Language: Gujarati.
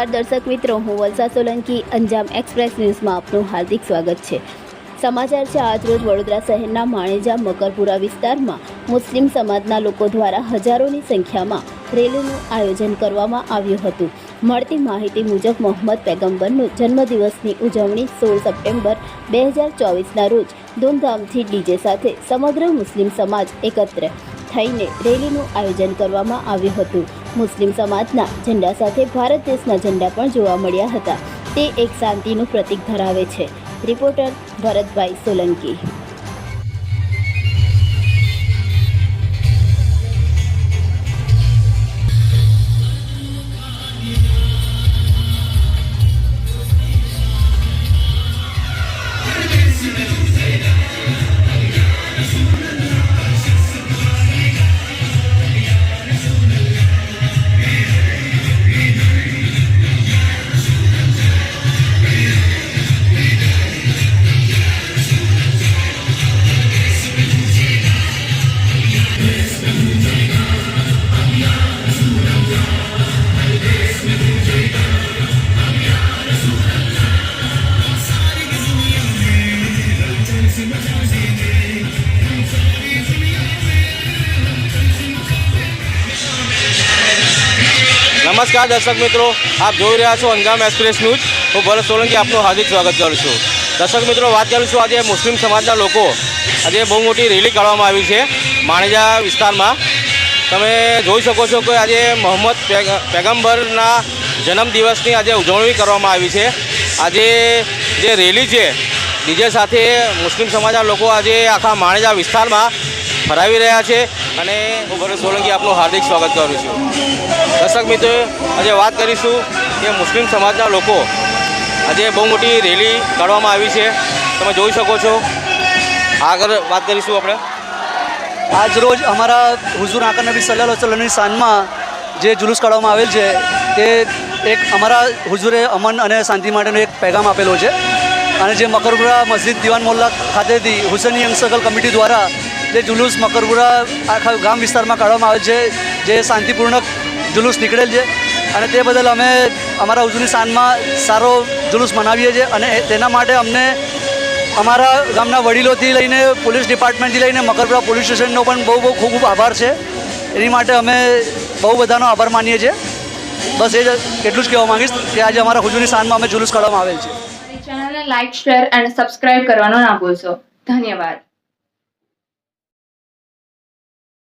નમસ્કાર દર્શક મિત્રો, હું વલસા સોલંકી, અંજામ એક્સપ્રેસ ન્યૂઝમાં આપનું હાર્દિક સ્વાગત છે. સમાચાર છે આજરોજ વડોદરા શહેરના માણેજા મકરપુરા વિસ્તારમાં. મુસ્લિમ સમાજના લોકો દ્વારા હજારોની સંખ્યામાં રેલીનું આયોજન કરવામાં આવ્યું હતું. મળતી માહિતી મુજબ, મોહમ્મદ પેગંબરનું જન્મદિવસની ઉજવણી સોળ સપ્ટેમ્બર બે હજાર ચોવીસના રોજ ધૂમધામથી ડીજે સાથે સમગ્ર મુસ્લિમ સમાજ એકત્ર થઈને રેલીનું આયોજન કરવામાં આવ્યું હતું. મુસ્લિમ સમાજના ઝંડા સાથે ભારત દેશના ઝંડા પણ જોવા મળ્યા હતા. તે એક શાંતિનું પ્રતીક ધરાવે છે. રિપોર્ટર ભરતભાઈ સોલંકી. નમસ્કાર દર્શક મિત્રો, આપ જોઈ રહ્યા છો અંજામ એક્સપ્રેસ ન્યૂઝ. હું ભરત સોલંકી આપનું હાર્દિક સ્વાગત કરું છું. દર્શક મિત્રો, વાત કરું છું આજે મુસ્લિમ સમાજના લોકો. આજે બહુ મોટી રેલી કાઢવામાં આવી છે માણેજા વિસ્તારમાં. તમે જોઈ શકો છો કે આજે મોહમ્મદ પેગ- પેગમ્બરના જન્મદિવસની આજે ઉજવણી કરવામાં આવી છે. આજે જે રેલી છે ડીજે સાથે મુસ્લિમ સમાજના લોકો આજે આખા માણેજા વિસ્તારમાં ફરાવી રહ્યા છે અને હું ભરત સોલંકી આપનું હાર્દિક સ્વાગત કરું છું. દર્શક મિત્રો, આજે વાત કરીશું કે મુસ્લિમ સમાજના લોકો આજે બહુ મોટી રેલી કાઢવામાં આવી છે. તમે જોઈ શકો છો. આગળ વાત કરીશું આપણે. આજ રોજ અમારા હુઝુર આકર નબી સલ્લા વસલ્લમની શાનમાં જે જુલુસ કાઢવામાં આવેલ છે, તે એક અમારા હુઝુરે અમન અને શાંતિ માટેનો એક પેગામ આપેલો છે. અને જે મકરપુરા મસ્જિદ દિવાન મોલ્લા ખાતેથી હુસેની યંગ સર્કલ કમિટી દ્વારા જે જુલુસ મકરપુરા આખા ગામ વિસ્તારમાં કાઢવામાં આવે છે, જે શાંતિપૂર્ણક જુલુસ નીકળેલ છે અને તે બદલ અમે અમારા હુઝુરની શાનમાં સારો જુલુસ મનાવીએ છીએ અને તેના માટે અમને અમારા ગામના વડીલોથી લઈને પોલીસ ડિપાર્ટમેન્ટથી લઈને મકરપુરા પોલીસ સ્ટેશનનો પણ બહુ બહુ ખૂબ ખૂબ આભાર છે. એની માટે અમે બહુ બધાનો આભાર માનીએ છીએ. બસ એ જ એટલું જ કહેવા માગીશ કે આજે અમારા હુજુની શાનમાં અમે જુલુસ કાઢવામાં આવેલ છે. ચેનલને લાઇક શેર અને સબસ્ક્રાઇબ કરવાનો ના ભૂલશો. ધન્યવાદ.